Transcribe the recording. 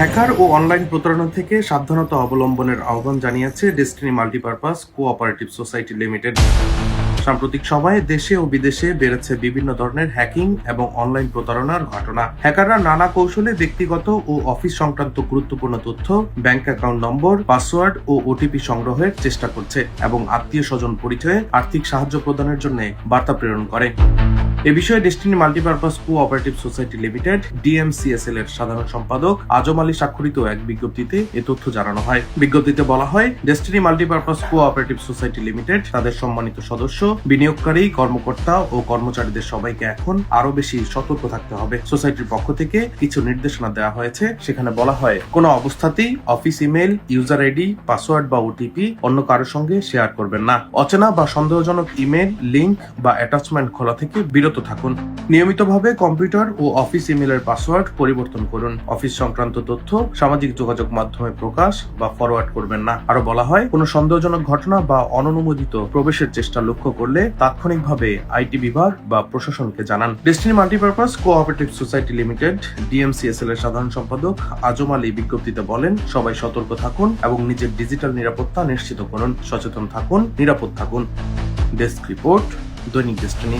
Hacker ও online প্রতারণা থেকে সাবধানতা অবলম্বনের আহ্বান জানিয়েছে Destiny multipurpose cooperative society limited সাম্প্রতিক সময়ে দেশে ও বিদেশে বেড়েছে বিভিন্ন ধরনের হ্যাকিং এবং অনলাইন প্রতারণার ঘটনা। হ্যাকাররা নানা কৌশলে ব্যক্তিগত ও অফিস সংক্রান্ত গুরুত্বপূর্ণ তথ্য, ব্যাংক অ্যাকাউন্ট নম্বর, পাসওয়ার্ড ও ওটিপি সংগ্রহের চেষ্টা করছে এবং আত্মীয় স্বজন পরিচয়ে আর্থিক সাহায্য প্রদানের জন্য বার্তা প্রেরণ করে। এ বিষয়ে Destiny multipurpose cooperative society limited DMCSL এর সাধারণ সম্পাদক আজম আলী স্বাক্ষরিত এক বিজ্ঞপ্তিতে এ তথ্য জানানো হয়। বিজ্ঞপ্তিতে বলা হয় Destiny multipurpose cooperative society limited তাদের সম্মানিত সদস্য, বিনিয়োগকারী, কর্মকর্তা ও কর্মচারীদের সবাইকে এখন আরও বেশি সতর্ক থাকতে হবে। সোসাইটির পক্ষ থেকে কিছু নির্দেশনা দেওয়া হয়েছে। সেখানে বলা হয়, কোনো অবস্থাতেই office email, user ID, password বা ওটিপি অন্য কারোর সঙ্গে শেয়ার করবেন না। অচেনা বা সন্দেহজনক ইমেল, লিংক বা অ্যাটাচমেন্ট খোলা থেকে বিরত থাকুন। নিয়মিতভাবে কম্পিউটার ও অফিস ইমেলের পাসওয়ার্ড পরিবর্তন করুন। অফিস সংক্রান্ত তথ্য, সামাজিক যোগাযোগ মাধ্যমে প্রকাশ বা ফরওয়ার্ড করবেন না। আরও বলা হয়, কোনো সন্দেহজনক ঘটনা বা অননুমোদিত প্রবেশের চেষ্টা লক্ষ্য করলে তাৎক্ষণিকভাবে আইটি বিভাগ বা প্রশাসনকে জানান। Destiny multipurpose cooperative society limited DMCSL এর সাধারণ সম্পাদক আজম আলী বিজ্ঞপ্তিতে বলেন, সবাই সতর্ক থাকুন এবং নিজের ডিজিটাল নিরাপত্তা নিশ্চিত করুন। সচেতন থাকুন, নিরাপদ থাকুন। ডেস্ক রিপোর্ট দৈনিক ডেস্টিনি